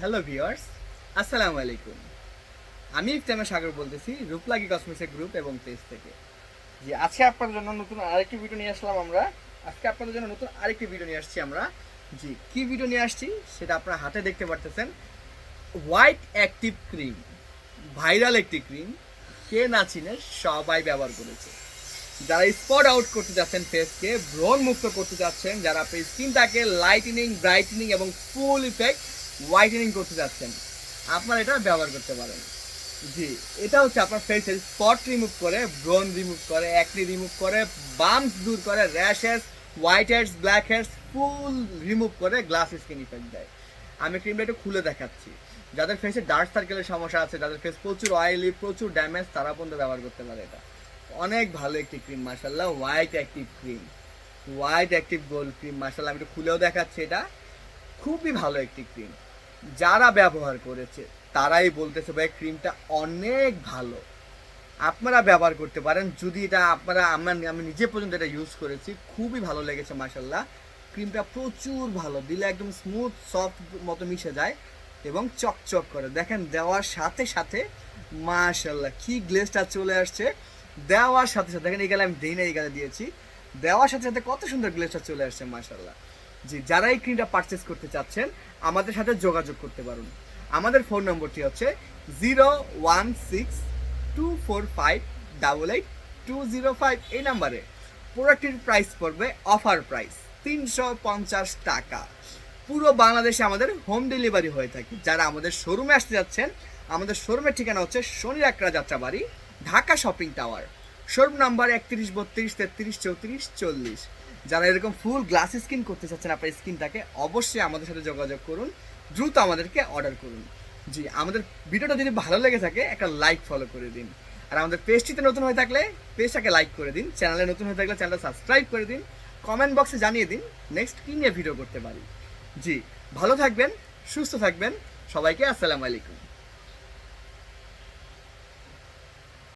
Hello viewers আসসালামু আলাইকুম আমি ইফতেমা সাগর বলতেছি, রূপলাগি কসমেটিক্স গ্রুপ এবং পেজ থেকে। যে আজকে আপনাদের জন্য নতুন আরেকটি ভিডিও নিয়ে আসলাম আমরা। আজকে আপনাদের জন্য নতুন আরেকটি ভিডিও নিয়ে আসছি আমরা। জি, কি ভিডিও নিয়ে আসছি সেটা আপনারা হাতে দেখতে পারতেছেন। হোয়াইট অ্যাক্টিভ ক্রিম ভাইরাল একটি ক্রিম কে না চিনে সবাই ব্যবহার করেছে। যারা স্পট আউট করতে যাচ্ছেন ফেসকে ব্রণ মুক্ত করতে যাচ্ছেন, যারা স্কিনটাকে লাইটেনিং ব্রাইটেনিং এবং ফুল ইফেক্ট হোয়াইটেনিং করতে যাচ্ছেন। আপনারা এটা ব্যবহার করতে পারেন। জি, এটা হচ্ছে আপনার ফেসের স্পট রিমুভ করে ব্রণ রিমুভ করে অ্যাকনি রিমুভ করে বাম্পস দূর করে rashes white heads black heads full remove করে গ্লাস স্কিন ইফেক্ট দেয়। আমি ক্রিমটা একটু খুলে দেখাচ্ছি। যাদের ফেসে ডার্ক সার্কেলের সমস্যা আছে, যাদের ফেস প্রচুর অয়েলি প্রচুর ড্যামেজ তারা পর্যন্ত ব্যবহার করতে পারে এটা। অনেক ভালো একটি ক্রিম মার্শাল্লাহ white active cream white active gold cream মার্শাল্লাহ আমি একটু খুলেও দেখাচ্ছি এটা। খুবই ভালো একটি ক্রিম যারা ব্যবহার করেছে, তারাই বলতেছে, ভাই ক্রিমটা অনেক ভালো। আপনারা ব্যবহার করতে পারেন। যদি এটা আপনারা, আমার, আমি নিজে পর্যন্ত এটা ইউজ করেছি, খুবই ভালো লেগেছে মার্শাল্লাহ ক্রিমটা প্রচুর ভালো, দিলে একদম স্মুথ সফট মতো মিশে যায় এবং চকচক করে। দেখেন, দেওয়ার সাথে সাথে মাশাল্লাহ কি গ্লেজটা চলে আসছে। দেওয়ার সাথে সাথে, দেখেন, এই গেলে আমি দিই না, এই গেলে দিয়েছি। দেওয়ার সাথে সাথে কত সুন্দর গ্লেজটা চলে আসছে মাশাল্লাহ জি যারা এই ক্রিমটা পারচেস করতে চাচ্ছেন, আমাদের সাথে যোগাযোগ করতে পারুন। আমাদের ফোন নম্বরটি হচ্ছে zero one six two four five double eight two zero five এই নাম্বারে প্রোডাক্টটির প্রাইস পড়বে অফার প্রাইস তিনশো পঞ্চাশ টাকা। পুরো বাংলাদেশে আমাদের হোম ডেলিভারি হয়ে থাকে। যারা আমাদের শোরুমে আসতে যাচ্ছেন, আমাদের শোরুমের ঠিকানা হচ্ছে Shani Akhra Jatrabari Dhaka shopping tower showroom number একত্রিশ, বত্রিশ, তেত্রিশ, চৌত্রিশ, চল্লিশ। যারা এরকম ফুল গ্লাস স্কিন করতে চাচ্ছেন আপনার স্কিনটাকে, অবশ্যই আমাদের সাথে যোগাযোগ করুন। দ্রুত আমাদেরকে অর্ডার করুন। জি, আমাদের ভিডিওটা যদি ভালো লেগে থাকে, একটা লাইক ফলো করে দিন। আর আমাদের পেজটিতে নতুন হয়ে থাকলে, পেজটাকে লাইক করে দিন। চ্যানেলে নতুন হয়ে থাকলে চ্যানেলটা সাবস্ক্রাইব করে দিন। কমেন্ট বক্সে জানিয়ে দিন, নেক্সট কী নিয়ে ভিডিও করতে পারি। জি, ভালো থাকবেন, সুস্থ থাকবেন। সবাইকে আসসালামু আলাইকুম।